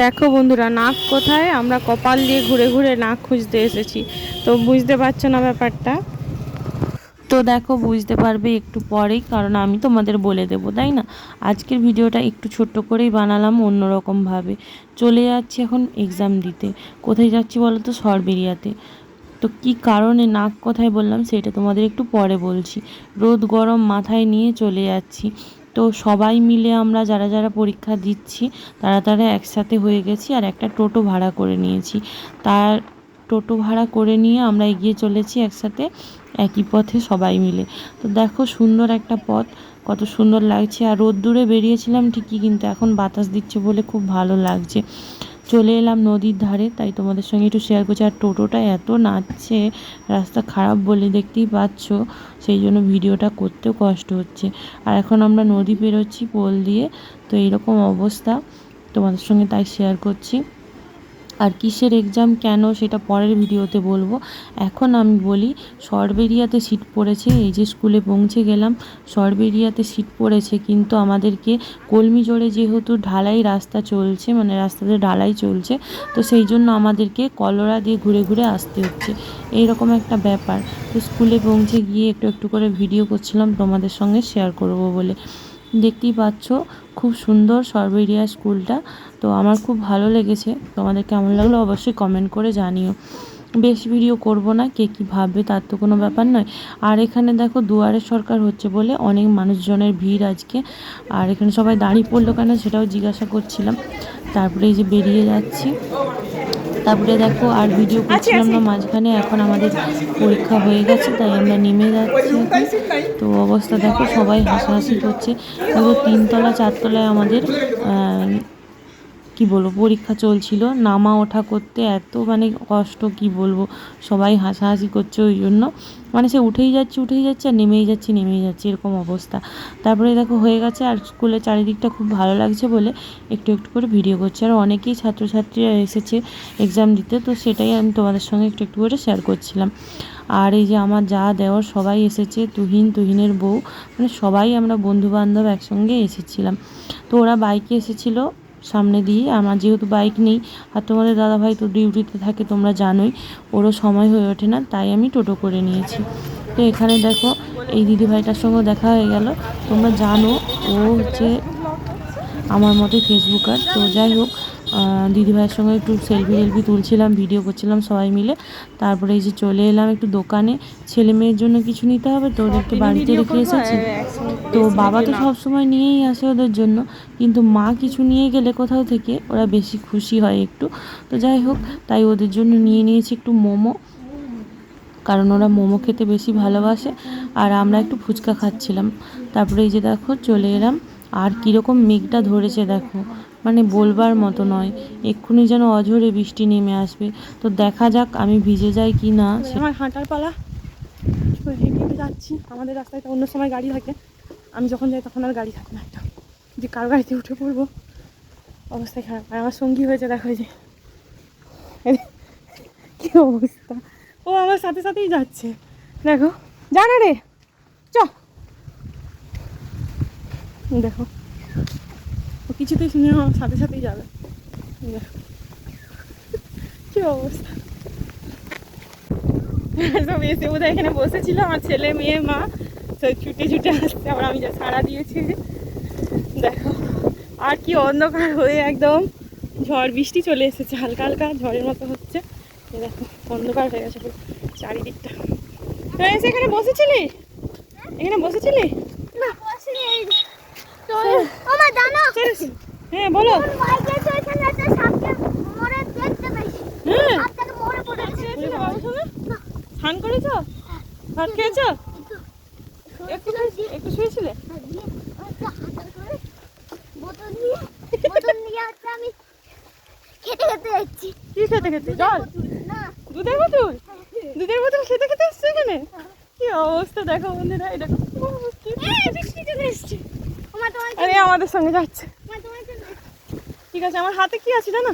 দেখো বন্ধুরা, নাক কোথায়? আমরা কপাল দিয়ে ঘুরে ঘুরে নাক খুঁজতে এসেছি। তো বুঝতে পারছ না ব্যাপারটা? তো দেখো, বুঝতে পারবে একটু পরেই, কারণ আমি তোমাদের বলে দেবো, তাই না? আজকের ভিডিওটা একটু ছোট্ট করেই বানালাম অন্যরকমভাবে। চলে যাচ্ছি এখন এক্সাম দিতে। কোথায় যাচ্ছি বলো তো? সরবেরিয়াতে। তো কি কারণে নাক কোথায় বললাম, সেটা তোমাদের একটু পরে বলছি। রোদ গরম মাথায় নিয়ে চলে যাচ্ছি। তো সবাই মিলে আমরা যারা যারা পরীক্ষা দিচ্ছি, তারা তারা একসাথে হয়ে গেছি আর একটা টোটো ভাড়া করে নিয়েছি। তার টোটো ভাড়া করে নিয়ে আমরা এগিয়ে চলেছি একসাথে, একই পথে সবাই মিলে। তো দেখো সুন্দর একটা পথ, কত সুন্দর লাগছে। আর রোদ্দুরে বেরিয়েছিলাম ঠিকই কিন্তু এখন বাতাস দিচ্ছে বলে খুব ভালো লাগছে। চলে এলাম নদীর ধারে, তাই তোমাদের সঙ্গে একটু শেয়ার করছি। আর টোটোটা এত নাচছে, রাস্তা খারাপ বলে দেখতেই পাচ্ছ, সেই জন্য ভিডিওটা করতেও কষ্ট হচ্ছে। আর এখন আমরা নদী পেরোচ্ছি পোল দিয়ে, তো এইরকম অবস্থা। তোমাদের সঙ্গে তাই শেয়ার করছি। আর কিসের এক্সাম কেন সেটা পরের ভিডিওতে বলব। এখন আমি বলি, সরবেরিয়াতে সিট পড়েছে, এই যে স্কুলে পৌঁছে গেলাম। সরবেরিয়াতে সিট পড়েছে, কিন্তু আমাদেরকে কলমি জোরে যেহেতু ঢালাই রাস্তা চলছে মানে রাস্তাতে ঢালাই চলছে, তো সেই জন্য আমাদেরকে কলরা দিয়ে ঘুরে ঘুরে আসতে হচ্ছে। এইরকম একটা ব্যাপার। তো স্কুলে পৌঁছে গিয়ে একটু একটু করে ভিডিও করছিলাম, তোমাদের সঙ্গে শেয়ার করব বলে। দেখতেই পাচ্ছ, খুব সুন্দর সরবেরিয়া স্কুলটা। তো আমার খুব ভালো লেগেছে। তোমাদের কেমন লাগল অবশ্যই কমেন্ট করে জানিও। বেশ ভিডিও করব না, কে কী ভাববে তার তো কোনো ব্যাপার নয়। আর এখানে দেখো দুয়ারে সরকার হচ্ছে বলে অনেক মানুষজনের ভিড় আজকে। আর এখানে সবাই দাঁড়িয়ে পড়ল কেন সেটাও জিজ্ঞাসা করছিলাম। তারপরে এই যে বেরিয়ে যাচ্ছি। তারপরে দেখো আর ভিডিও করছিলাম না মাঝখানে এখন আমাদের পরীক্ষা হয়ে গেছে তাই আমরা নেমে যাচ্ছি তো অবস্থা দেখো সবাই হাসাহাসি করছে। পুরো তিনতলা চারতলায় আমাদের আহ, কি বলব, পরীক্ষা চলছিল, নামা ওঠা করতে এত মানে কষ্ট, কি বলব, সবাই হাসাহাসি করছে ওই জন্য। মানে সে উঠেই যাচ্ছে উঠেই যাচ্ছে আর নেমেই যাচ্ছে নেমেই যাচ্ছে, এরকম অবস্থা। তারপরে দেখো হয়ে গেছে আর স্কুলের চারিদিকটা খুব ভালো লাগছে বলে একটু একটু করে ভিডিও করছে। আর অনেকেই ছাত্রছাত্রীরা এসেছে এক্সাম দিতে, তো সেটাই আমি তোমাদের সঙ্গে একটু একটু করে শেয়ার করছিলাম। আর এই যে আমার যা দেওয়ার সবাই এসেছে, তুহিন, তুহিনের বউ মানে সবাই আমরা বন্ধু বান্ধব একসঙ্গে এসেছিলাম। তো ওরা বাইকে এসেছিল সামনে দিয়ে। আমার যেহেতু বাইক নেই, আর তোমাদের দাদাভাই তো ডিউটিতে থাকে, তোমরা জানোই, ওরও সময় হয়ে ওঠে না, তাই আমি টোটো করে নিয়েছি। তো এখানে দেখো, এই দিদিভাইটার সঙ্গে দেখা হয়ে গেল। তোমরা জানো, ও হচ্ছে আমার মতোই ফেসবুকার তো যাই হোক দিদিভাইয়ের সঙ্গে একটু সেলফি টেলফি তুলছিলাম ভিডিও করছিলাম সবাই মিলে। তারপরে এই যে চলে এলাম একটু দোকানে। ছেলে মেয়ের জন্য কিছু নিতে হবে তো ওদেরকে বাড়িতে রেখে এসেছি। তো বাবা তো সব সময় নিয়েই আসে ওদের জন্য কিন্তু মা কিছু নিয়ে গেলে কোথাও থেকে ওরা বেশি খুশি হয় একটু। তো যাই হোক তাই ওদের জন্য নিয়ে নিয়েছি একটু মোমো কারণ ওরা মোমো খেতে বেশি ভালোবাসে। আর আমরা একটু ফুচকা খাচ্ছিলাম। তারপরে এই যে দেখো চলে এলাম। আর কীরকম মেঘটা ধরেছে দেখো। মানে বলবার মতো নয়। এক্ষুনি যেন অঝরে বৃষ্টি নেমে আসবে। তো দেখা যাক আমি ভিজে যাই কি না। আমার হাঁটার পালা। হেঁটে যাচ্ছি। আমাদের রাস্তায় তো অন্য সময় গাড়ি থাকে। আমি যখন যাই তখন আর গাড়ি থাকে না একটা। যে কার গাড়িতে উঠে পড়ব? অবস্থায় খারাপ। আর আমার সঙ্গী হয়েছে, দেখো যে কি অবস্থা? ও আমার সাথে সাথেই যাচ্ছে। দেখো। জানা রে। চ। দেখো। কিছুতেই শুনে সাথে সাথেই যাবে। কি অবস্থা? সব এসে বোধহয় এখানে বসেছিল আমার ছেলে, মেয়ে, মা। সব ছুটে ছুটে আসছে, আবার আমি যা সাড়া দিয়েছি। দেখো, আর কি অন্ধকার হয়ে একদম ঝড় বৃষ্টি চলে এসেছে, হালকা হালকা ঝড়ের মতো হচ্ছে। দেখো, অন্ধকার হয়ে গেছে চারিদিকটা। তো এসে এখানে বসেছিলি? এখানে বসেছিলি না বসিনি এই তো আমার জানো চলিস? হ্যাঁ বলো কোন বাইকে তো এখানে একটা সাপকে মরে দেখতে পেয়েছি হ্যাঁ আপনাকে মরে পড়েছে শুয়েছিলে বাবুর সঙ্গে? স্নান করেছ? ভাত খেয়েছো? একটু একটু শুয়েছিলে? বোতল নিয়ে বোতল নিয়ে হচ্ছে আমি খেতে খেতে যাচ্ছি। কি খেতে খেতে? জল? না। দুধের বোতল? দুধের বোতল খেতে খেতে এসছে এখানে? কি অবস্থা দেখো বন্ধুরা এটা বৃষ্টি চলে এসছে। আরে আমাদের সঙ্গে যাচ্ছে। ঠিক আছে আমার হাতে কি আছে জানো?